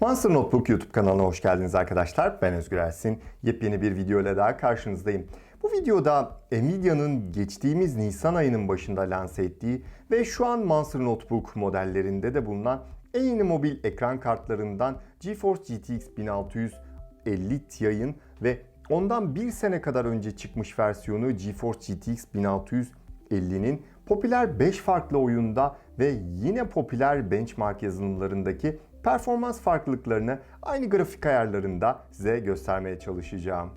Monster Notebook YouTube kanalına hoş geldiniz arkadaşlar. Ben Özgür Ersin. Yepyeni bir video ile daha karşınızdayım. Bu videoda Nvidia'nın geçtiğimiz Nisan ayının başında lanse ettiği ve şu an Monster Notebook modellerinde de bulunan en yeni mobil ekran kartlarından GeForce GTX 1650 Ti'nin ve ondan bir sene kadar önce çıkmış versiyonu GeForce GTX 1650'nin popüler 5 farklı oyunda ve yine popüler benchmark yazılımlarındaki performans farklılıklarını aynı grafik ayarlarında size göstermeye çalışacağım.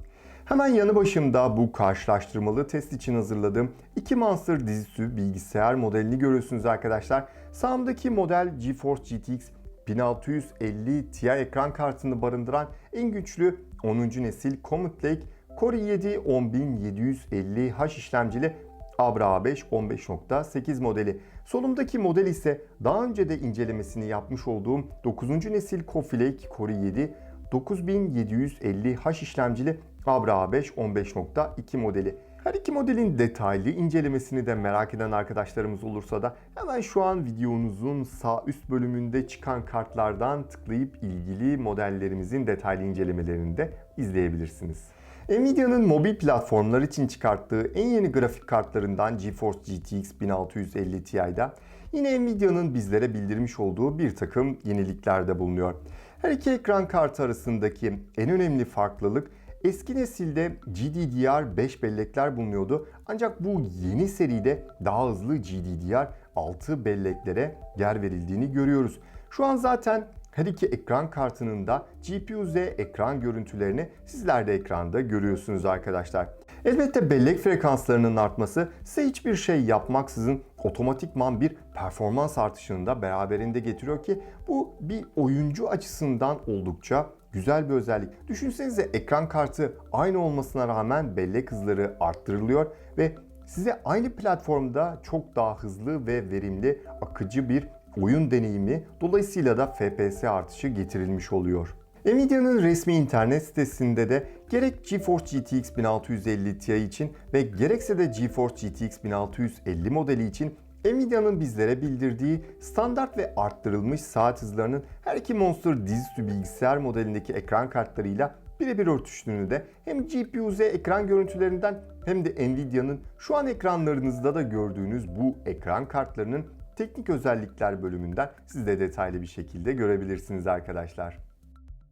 Hemen yanı başımda bu karşılaştırmalı test için hazırladığım iki Monster dizüstü bilgisayar modelini görüyorsunuz arkadaşlar. Sağımdaki model GeForce GTX 1650 Ti ekran kartını barındıran en güçlü 10. nesil Comet Lake Core i7 10750H işlemcili Abra A5 15.8 modeli. Solumdaki model ise daha önce de incelemesini yapmış olduğum 9. nesil Coffee Lake Core i7 9750H işlemcili Abra A5 15.2 modeli. Her iki modelin detaylı incelemesini de merak eden arkadaşlarımız olursa da hemen şu an videonuzun sağ üst bölümünde çıkan kartlardan tıklayıp ilgili modellerimizin detaylı incelemelerini de izleyebilirsiniz. Nvidia'nın mobil platformlar için çıkarttığı en yeni grafik kartlarından GeForce GTX 1650 Ti'da yine Nvidia'nın bizlere bildirmiş olduğu bir takım yeniliklerde bulunuyor. Her iki ekran kartı arasındaki en önemli farklılık Eski nesilde GDDR5 bellekler bulunuyordu ancak bu yeni seride daha hızlı GDDR6 belleklere yer verildiğini görüyoruz. Şu an zaten her iki ekran kartının da GPU-Z ekran görüntülerini sizler de ekranda görüyorsunuz arkadaşlar. Elbette bellek frekanslarının artması size hiçbir şey yapmaksızın otomatikman bir performans artışını da beraberinde getiriyor ki bu bir oyuncu açısından oldukça güzel bir özellik. Düşünsenize ekran kartı aynı olmasına rağmen bellek hızları arttırılıyor ve size aynı platformda çok daha hızlı ve verimli akıcı bir oyun deneyimi dolayısıyla da FPS artışı getirilmiş oluyor. Nvidia'nın resmi internet sitesinde de gerek GeForce GTX 1650 Ti için ve gerekse de GeForce GTX 1650 modeli için Nvidia'nın bizlere bildirdiği standart ve arttırılmış saat hızlarının her iki Monster dizüstü bilgisayar modelindeki ekran kartlarıyla birebir örtüştüğünü de hem GPU-Z ekran görüntülerinden hem de Nvidia'nın şu an ekranlarınızda da gördüğünüz bu ekran kartlarının teknik özellikler bölümünden siz de detaylı bir şekilde görebilirsiniz arkadaşlar.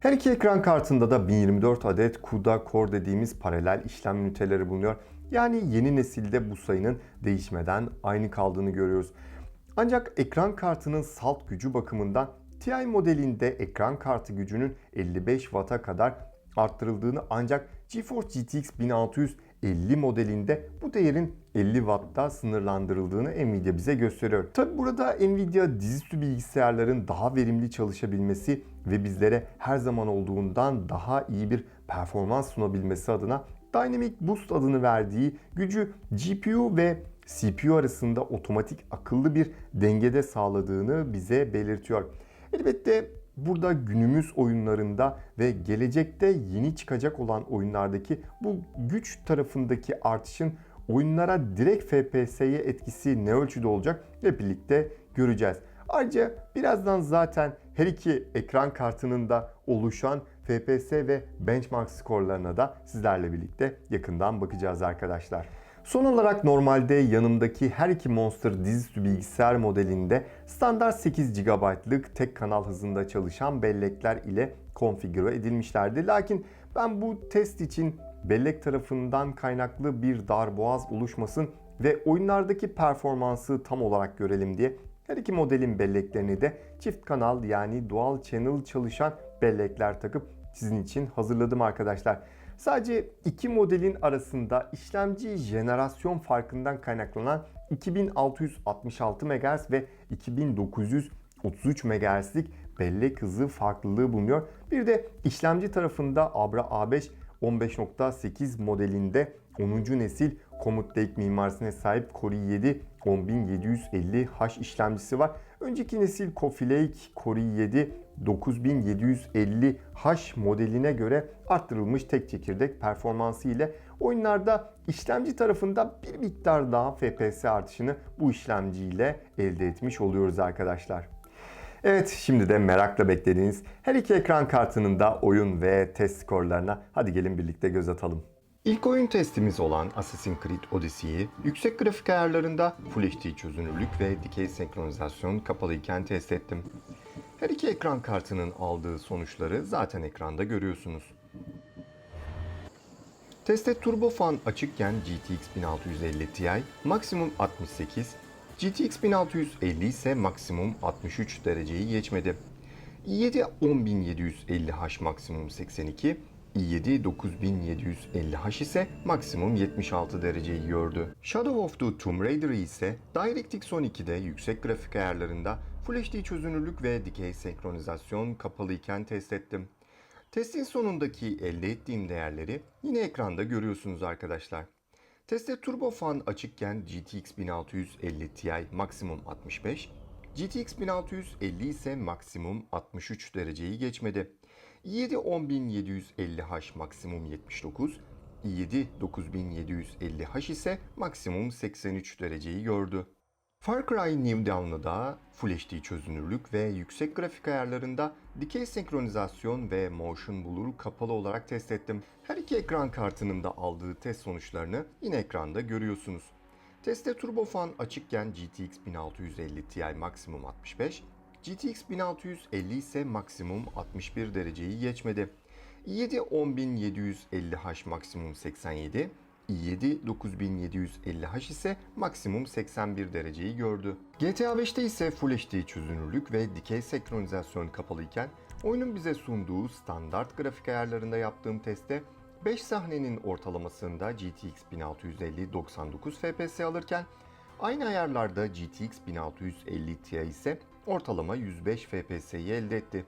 Her iki ekran kartında da 1024 adet CUDA Core dediğimiz paralel işlem üniteleri bulunuyor. Yani yeni nesilde bu sayının değişmeden aynı kaldığını görüyoruz. Ancak ekran kartının salt gücü bakımından TI modelinde ekran kartı gücünün 55 Watt'a kadar arttırıldığını ancak GeForce GTX 1650 modelinde bu değerin 50 Watt'ta sınırlandırıldığını Nvidia bize gösteriyor. Tabi burada Nvidia dizüstü bilgisayarların daha verimli çalışabilmesi ve bizlere her zaman olduğundan daha iyi bir performans sunabilmesi adına Dynamic Boost adını verdiği gücü GPU ve CPU arasında otomatik akıllı bir dengede sağladığını bize belirtiyor. Elbette burada günümüz oyunlarında ve gelecekte yeni çıkacak olan oyunlardaki bu güç tarafındaki artışın oyunlara direkt FPS'ye etkisi ne ölçüde olacak hep birlikte göreceğiz. Ayrıca birazdan zaten her iki ekran kartının da oluşan FPS ve benchmark skorlarına da sizlerle birlikte yakından bakacağız arkadaşlar. Son olarak normalde yanımdaki her iki Monster dizüstü bilgisayar modelinde standart 8 GB'lık tek kanal hızında çalışan bellekler ile konfigüre edilmişlerdi. Lakin ben bu test için bellek tarafından kaynaklı bir darboğaz oluşmasın ve oyunlardaki performansı tam olarak görelim diye her iki modelin belleklerini de çift kanal yani dual channel çalışan bellekler takıp sizin için hazırladım arkadaşlar. Sadece iki modelin arasında işlemci jenerasyon farkından kaynaklanan 2666 MHz ve 2933 MHz'lik bellek hızı farklılığı bulunuyor. Bir de işlemci tarafında Abra A5 15.8 modelinde 10. nesil Comet Lake mimarisine sahip Core i7 10750H işlemcisi var. Önceki nesil Coffee Lake Core i7 9750H modeline göre arttırılmış tek çekirdek performansı ile oyunlarda işlemci tarafında bir miktar daha FPS artışını bu işlemci ile elde etmiş oluyoruz arkadaşlar. Evet şimdi de merakla beklediğiniz her iki ekran kartının da oyun ve test skorlarına hadi gelin birlikte göz atalım. İlk oyun testimiz olan Assassin's Creed Odyssey'yi yüksek grafik ayarlarında Full HD çözünürlük ve dikey senkronizasyon kapalıyken test ettim. Her iki ekran kartının aldığı sonuçları zaten ekranda görüyorsunuz. Testte turbofan açıkken GTX 1650 Ti maksimum 68, GTX 1650 ise maksimum 63 dereceyi geçmedi. i7 10750H maksimum 82, i7 9750H ise maksimum 76 dereceyi gördü. Shadow of the Tomb Raider'ı ise DirectX 12'de yüksek grafik ayarlarında Full HD çözünürlük ve dikey senkronizasyon kapalı iken test ettim. Testin sonundaki elde ettiğim değerleri yine ekranda görüyorsunuz arkadaşlar. Testte turbofan açıkken GTX 1650 Ti maksimum 65, GTX 1650 ise maksimum 63 dereceyi geçmedi. i7 10750H maksimum 79, i7 9750H ise maksimum 83 dereceyi gördü. Far Cry New Dawn'da da Full HD çözünürlük ve yüksek grafik ayarlarında dikey senkronizasyon ve motion blur kapalı olarak test ettim. Her iki ekran kartının da aldığı test sonuçlarını yine ekranda görüyorsunuz. Testte turbofan açıkken GTX 1650 Ti maksimum 65, GTX 1650 ise maksimum 61 dereceyi geçmedi. i7 10750H maksimum 87, i7 9750H ise maksimum 81 dereceyi gördü. GTA 5'te ise Full HD çözünürlük ve dikey senkronizasyon kapalıyken oyunun bize sunduğu standart grafik ayarlarında yaptığım testte 5 sahnenin ortalamasında GTX 1650 99 FPS alırken aynı ayarlarda GTX 1650 Ti ise ortalama 105 FPS'yi elde etti.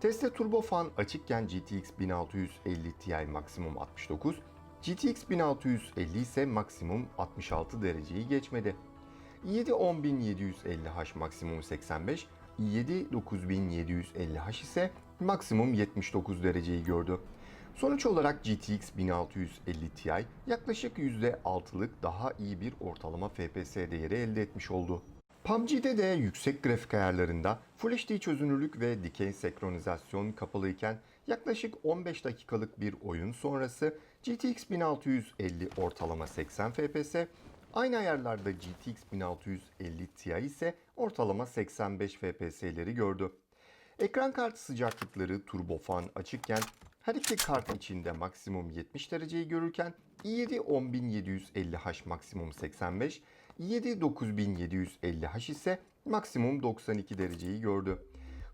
Testte turbofan açıkken GTX 1650 Ti maksimum 69, GTX 1650 ise maksimum 66 dereceyi geçmedi. i7 10750H maksimum 85, i7 9750H ise maksimum 79 dereceyi gördü. Sonuç olarak GTX 1650 Ti yaklaşık %6'lık daha iyi bir ortalama FPS değeri elde etmiş oldu. PUBG'de de yüksek grafik ayarlarında Full HD çözünürlük ve dikey senkronizasyon kapalıyken yaklaşık 15 dakikalık bir oyun sonrası GTX 1650 ortalama 80 FPS, aynı ayarlarda GTX 1650 Ti ise ortalama 85 FPS'leri gördü. Ekran kartı sıcaklıkları turbofan açıkken her iki kart içinde maksimum 70 dereceyi görürken i7 10750H maksimum 85, i7 9750H ise maksimum 92 dereceyi gördü.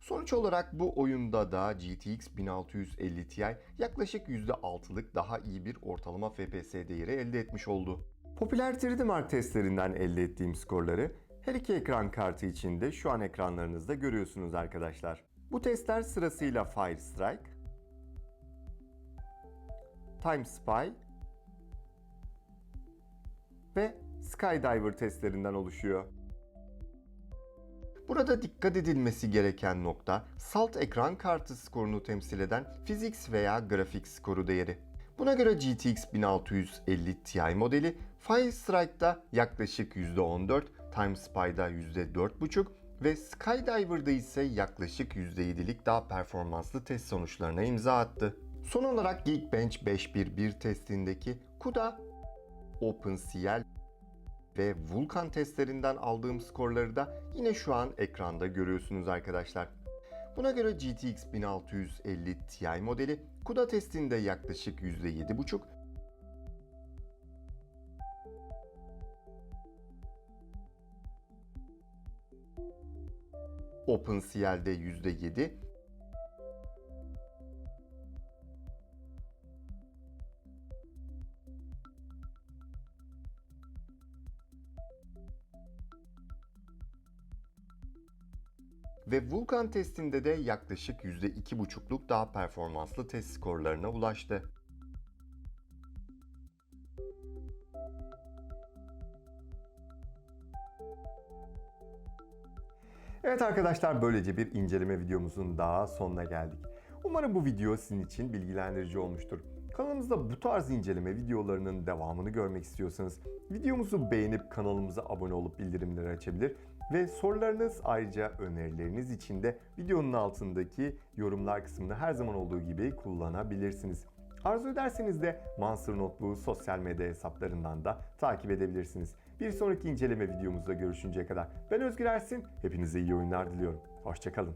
Sonuç olarak bu oyunda da GTX 1650 Ti yaklaşık %6'lık daha iyi bir ortalama FPS değeri elde etmiş oldu. Popüler 3D Mark testlerinden elde ettiğim skorları her iki ekran kartı için de şu an ekranlarınızda görüyorsunuz arkadaşlar. Bu testler sırasıyla Fire Strike, Time Spy ve Skydiver testlerinden oluşuyor. Burada dikkat edilmesi gereken nokta salt ekran kartı skorunu temsil eden Physics veya grafik skoru değeri. Buna göre GTX 1650 Ti modeli Fire Strike'da yaklaşık %14, Time Spy'da %4,5 ve Skydiver'da ise yaklaşık %7'lik daha performanslı test sonuçlarına imza attı. Son olarak Geekbench 511 testindeki CUDA, OpenCL ve Vulkan testlerinden aldığım skorları da yine şu an ekranda görüyorsunuz arkadaşlar. Buna göre GTX 1650 Ti modeli CUDA testinde yaklaşık %7,5, OpenCL'de %7, ve Vulkan testinde de yaklaşık %2,5'luk daha performanslı test skorlarına ulaştı. Evet arkadaşlar böylece bir inceleme videomuzun daha sonuna geldik. Umarım bu video sizin için bilgilendirici olmuştur. Kanalımızda bu tarz inceleme videolarının devamını görmek istiyorsanız videomuzu beğenip kanalımıza abone olup bildirimleri açabilir Ve sorularınız ayrıca önerileriniz için de videonun altındaki yorumlar kısmını her zaman olduğu gibi kullanabilirsiniz. Arzu ederseniz de Monster Notebook'u sosyal medya hesaplarından da takip edebilirsiniz. Bir sonraki inceleme videomuzda görüşünceye kadar ben Özgür Ersin. Hepinize iyi oyunlar diliyorum. Hoşçakalın.